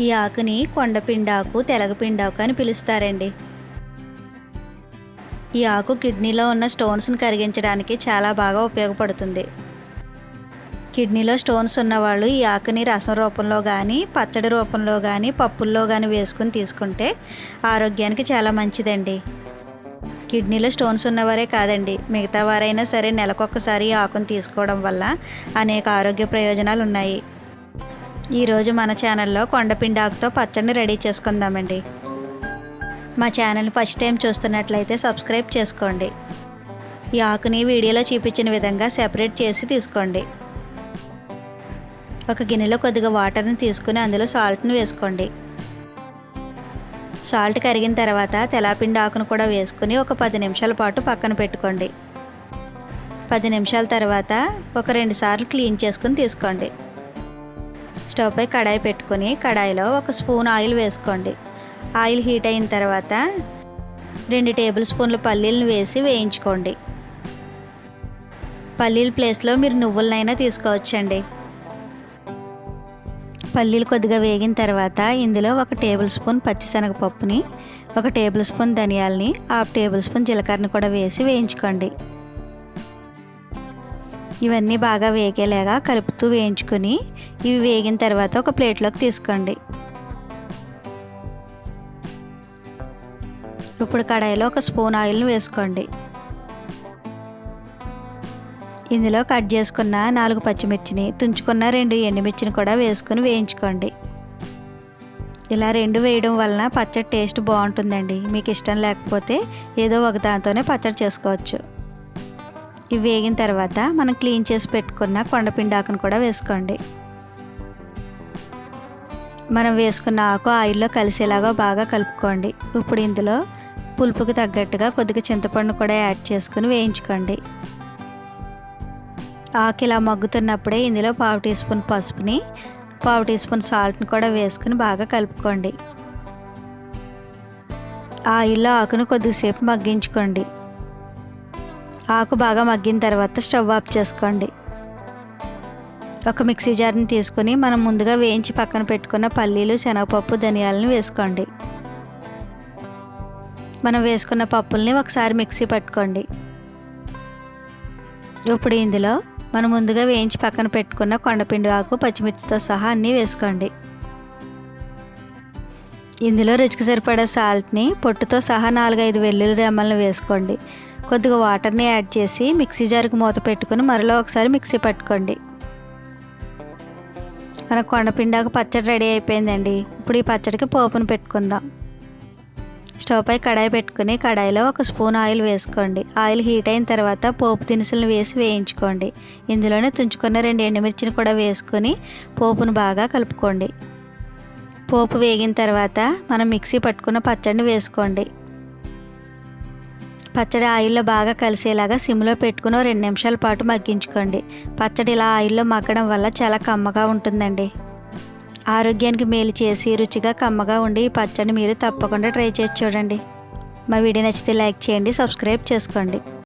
ఈ ఆకుని కొండపిండాకు తెలగపిండాకు అని పిలుస్తారండి. ఈ ఆకు కిడ్నీలో ఉన్న స్టోన్స్ని కరిగించడానికి చాలా బాగా ఉపయోగపడుతుంది. కిడ్నీలో స్టోన్స్ ఉన్నవాళ్ళు ఈ ఆకుని రసం రూపంలో కానీ పచ్చడి రూపంలో కానీ పప్పుల్లో కానీ వేసుకుని తీసుకుంటే ఆరోగ్యానికి చాలా మంచిదండి. కిడ్నీలో స్టోన్స్ ఉన్నవారే కాదండి. మిగతా వారైనా సరే నెలకొకసారి ఈ తీసుకోవడం వల్ల అనేక ఆరోగ్య ప్రయోజనాలు ఉన్నాయి ఈరోజు మన ఛానల్లో కొండపిండాకుతో పచ్చడిని రెడీ చేసుకుందామండి. మా ఛానల్ ఫస్ట్ టైం చూస్తున్నట్లయితే సబ్స్క్రైబ్ చేసుకోండి. ఈ ఆకుని వీడియోలో చూపించిన విధంగా సెపరేట్ చేసి తీసుకోండి. ఒక గిన్నెలో కొద్దిగా వాటర్ని తీసుకుని అందులో సాల్ట్ని వేసుకోండి. సాల్ట్ కరిగిన తర్వాత తెలాపిండి ఆకును కూడా వేసుకుని ఒక పది నిమిషాల పాటు పక్కన పెట్టుకోండి. పది నిమిషాల తర్వాత ఒక రెండు సార్లు క్లీన్ చేసుకుని తీసుకోండి. స్టవ్ పై కడాయి పెట్టుకొని కడాయిలో ఒక స్పూన్ ఆయిల్ వేసుకోండి. ఆయిల్ హీట్ అయిన తర్వాత రెండు టేబుల్ స్పూన్ల పల్లీలను వేసి వేయించుకోండి. పల్లీల ప్లేస్లో మీరు నువ్వులనైనా తీసుకోవచ్చండి. పల్లీలు కొద్దిగా వేగిన తర్వాత ఇందులో ఒక టేబుల్ స్పూన్ పచ్చిశనగపప్పుని ఒక టేబుల్ స్పూన్ ధనియాలని హాఫ్ టేబుల్ స్పూన్ జీలకర్రని కూడా వేసి వేయించుకోండి. ఇవన్నీ బాగా వేగేలాగా కలుపుతూ వేయించుకొని ఇవి వేగిన తర్వాత ఒక ప్లేట్లోకి తీసుకోండి. ఇప్పుడు కడాయిలో ఒక స్పూన్ ఆయిల్ని వేసుకోండి. ఇందులో కట్ చేసుకున్న నాలుగు పచ్చిమిర్చిని తుంచుకున్న రెండు ఎండుమిర్చిని కూడా వేసుకుని వేయించుకోండి. ఇలా రెండు వేయడం వలన పచ్చడి టేస్ట్ బాగుంటుందండి. మీకు ఇష్టం లేకపోతే ఏదో ఒక దాంతోనే పచ్చడి చేసుకోవచ్చు. ఇవి వేగిన తర్వాత మనం క్లీన్ చేసి పెట్టుకున్న కొండపిండి ఆకును కూడా వేసుకోండి. మనం వేసుకున్న ఆకు ఆయిల్లో కలిసేలాగా బాగా కలుపుకోండి. ఇప్పుడు ఇందులో పులుపుకి తగ్గట్టుగా కొద్దిగా చింతపండు కూడా యాడ్ చేసుకుని వేయించుకోండి. ఆకు ఇలా మగ్గుతున్నప్పుడే ఇందులో పావు టీ స్పూన్ పసుపుని పావు టీ స్పూన్ సాల్ట్ని కూడా వేసుకుని బాగా కలుపుకోండి. ఆయిల్లో ఆకును కొద్దిసేపు మగ్గించుకోండి. ఆకు బాగా మగ్గిన తర్వాత స్టవ్ ఆఫ్ చేసుకోండి. ఒక మిక్సీ జార్ని తీసుకొని మనం ముందుగా వేయించి పక్కన పెట్టుకున్న పల్లీలు శనగపప్పు ధనియాలను వేసుకోండి. మనం వేసుకున్న పప్పుల్ని ఒకసారి మిక్సీ పట్టుకోండి. ఇప్పుడు ఇందులో మనం ముందుగా వేయించి పక్కన పెట్టుకున్న కొండపిండి ఆకు పచ్చిమిర్చితో సహా అన్నీ వేసుకోండి. ఇందులో రుచికి సరిపడే సాల్ట్ని పొట్టుతో సహా నాలుగైదు వెల్లుల్లి రెమ్మలను వేసుకోండి. కొద్దిగా వాటర్ని యాడ్ చేసి మిక్సీ జార్కి మూత పెట్టుకుని మరలో ఒకసారి మిక్సీ పట్టుకోండి. మన కొండపిండాకు పచ్చడి రెడీ అయిపోయిందండి. ఇప్పుడు ఈ పచ్చడికి పోపును పెట్టుకుందాం. స్టవ్ పై కడాయి పెట్టుకుని కడాయిలో ఒక స్పూన్ ఆయిల్ వేసుకోండి. ఆయిల్ హీట్ అయిన తర్వాత పోపు దినుసులను వేసి వేయించుకోండి. ఇందులోనే తుంచుకున్న రెండు ఎండుమిర్చిని కూడా వేసుకొని పోపును బాగా కలుపుకోండి. పోపు వేగిన తర్వాత మనం మిక్సీ పట్టుకున్న పచ్చడిని వేసుకోండి. పచ్చడి ఆయిల్లో బాగా కలిసేలాగా సిమ్లో పెట్టుకుని రెండు నిమిషాల పాటు మగ్గించుకోండి. పచ్చడి ఇలా ఆయిల్లో మగ్గడం వల్ల చాలా కమ్మగా ఉంటుందండి. ఆరోగ్యానికి మేలు చేసి రుచిగా కమ్మగా ఉండి ఈ పచ్చడిని మీరు తప్పకుండా ట్రై చేసి చూడండి. మా వీడియో నచ్చితే లైక్ చేయండి సబ్స్క్రైబ్ చేసుకోండి.